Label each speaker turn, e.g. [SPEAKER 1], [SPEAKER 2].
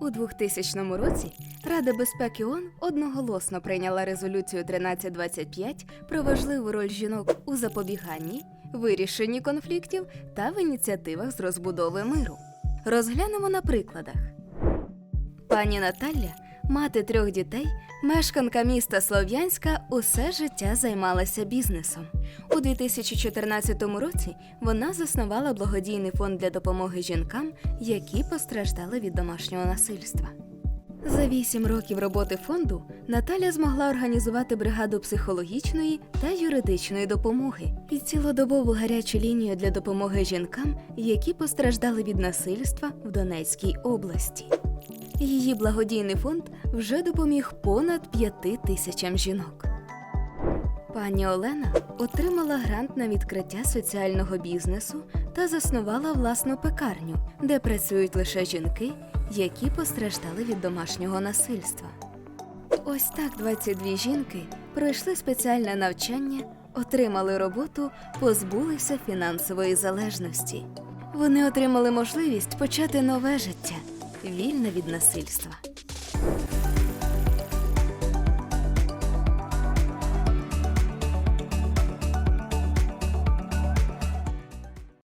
[SPEAKER 1] У 2000 році Рада безпеки ООН одноголосно прийняла резолюцію 1325 про важливу роль жінок у запобіганні, вирішенні конфліктів та в ініціативах з розбудови миру. Розглянемо на прикладах. Пані Наталя, мати трьох дітей, мешканка міста Слов'янська, усе життя займалася бізнесом. У 2014 році вона заснувала благодійний фонд для допомоги жінкам, які постраждали від домашнього насильства. За вісім років роботи фонду Наталя змогла організувати бригаду психологічної та юридичної допомоги і цілодобову гарячу лінію для допомоги жінкам, які постраждали від насильства в Донецькій області. Її благодійний фонд вже допоміг понад п'яти тисячам жінок. Пані Олена отримала грант на відкриття соціального бізнесу та заснувала власну пекарню, де працюють лише жінки, які постраждали від домашнього насильства. Ось так 22 жінки пройшли спеціальне навчання, отримали роботу, позбулися фінансової залежності. Вони отримали можливість почати нове життя, вільне від насильства.